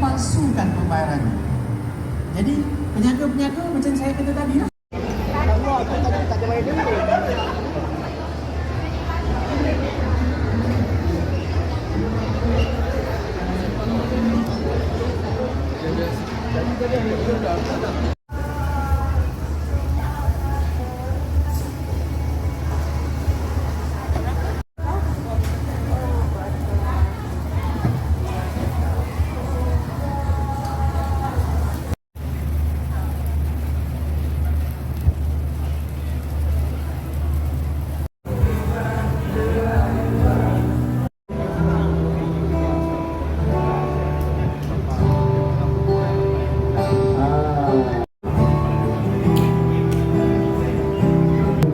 palsukan pembayarannya. Jadi penyaga-penyaga macam saya kata tadi lah.